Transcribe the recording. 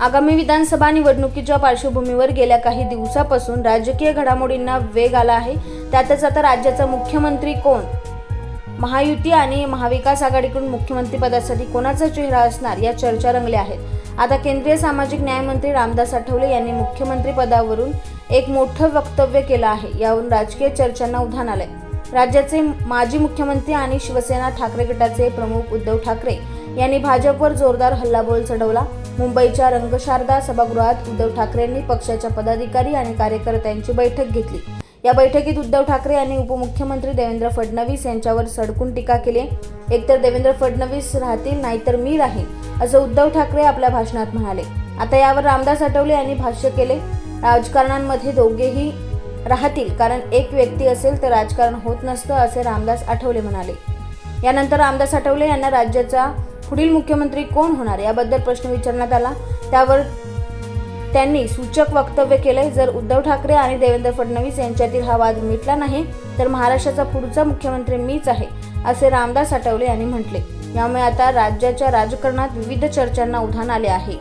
आगामी विधानसभा निवडणुकीच्या पार्श्वभूमीवर गेल्या काही दिवसापासून राजकीय घडामोडींना वेग आला आहे. त्यातच आता राज्याचा मुख्यमंत्री कोण? महायुती आणि महाविकास आघाडीकडून मुख्यमंत्री पदासाठी कोणाचा चेहरा असणार या चर्चा रंगल्या आहेत. आता केंद्रीय सामाजिक न्यायमंत्री रामदास आठवले यांनी मुख्यमंत्री पदावरून एक मोठं वक्तव्य केलं आहे. यावरून राजकीय चर्चांना उधाण आलंय. राज्याचे माजी मुख्यमंत्री आणि शिवसेना ठाकरे गटाचे प्रमुख उद्धव ठाकरे यांनी भाजपवर जोरदार हल्लाबोल चढवला. मुंबईच्या रंगशारदा सभागृहात उद्धव ठाकरेंनी पक्षाच्या पदाधिकारी आणि कार्यकर्त्यांची बैठक घेतली. या बैठकीत उद्धव ठाकरे यांनी उपमुख्यमंत्री देवेंद्र फडणवीस यांच्यावर सडकून टीका केली. एकतर देवेंद्र फडणवीस राहतील नाहीतर मी राहीन असं उद्धव ठाकरे आपल्या भाषणात म्हणाले. आता यावर रामदास आठवले यांनी भाष्य केले राजकारणांमध्ये दोघेही राहतील कारण एक व्यक्ती असेल तर राजकारण होत नसतं असे रामदास आठवले म्हणाले. यानंतर रामदास आठवले यांना राज्याचा पुढील मुख्यमंत्री कोण होणार? याबद्दल प्रश्न विचारण्यात आला. त्यावर त्यांनी सूचक वक्तव्य केले जर उद्धव ठाकरे आणि देवेंद्र फडणवीस यांच्यातील हा वाद मिटला नाही तर महाराष्ट्राचा पुढचा मुख्यमंत्री मीच आहे असे रामदास आठवले यांनी म्हटले. यामुळे आता राज्याच्या राजकारणात विविध चर्चांना उधाण आले आहे.